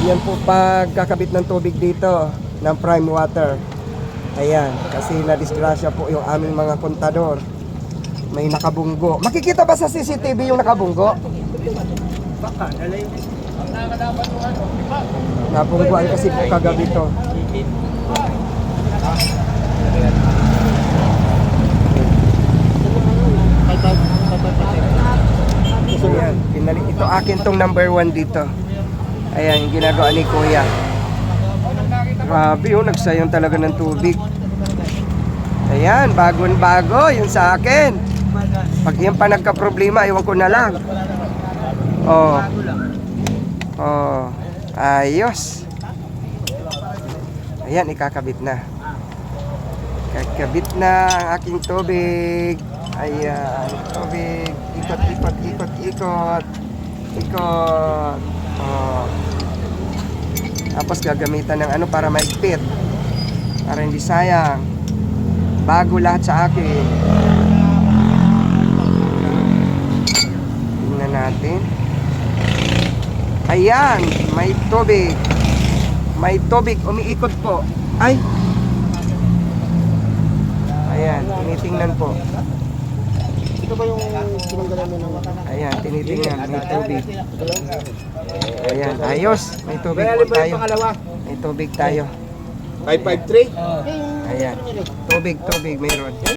Ganyan po pagkakabit ng tubig dito ng prime water. Ayan, kasi na-disgrasya po yung aming mga kontador. May nakabunggo. Makikita ba sa CCTV yung nakabunggo? Nabungguan kasi po kagabi to. Ayan, pinali ito akin tong number one dito. Ayan, yung ginagawa ni Kuya. Grabe oh, nagsayang talaga ng tubig. Ayan, bagon bago yung sa akin. Pag yan pa nagka-problema, iwan ko na lang. Oh. Oh. Ayos. Ayan, ikakabit na. Kakabit na ang aking tubig. Ayan, tubig. Ikot, ikot, ikot, ikot. Ikot. Oh. Tapos gagamitan ng ano para maigpit. Para hindi sayang. Bago lahat sa akin. Tingnan natin. Ayan, may tubig. May tubig, umiikot po. Ay! Ayan, tinitingnan po. Ito ba yung pinanggalan mo ng Ayan, tinitingnan, may tubig. Ayan, ayos. May tubig po tayo. May tubig tayo. 553? Ayan. Tubig, tubig, mayroon.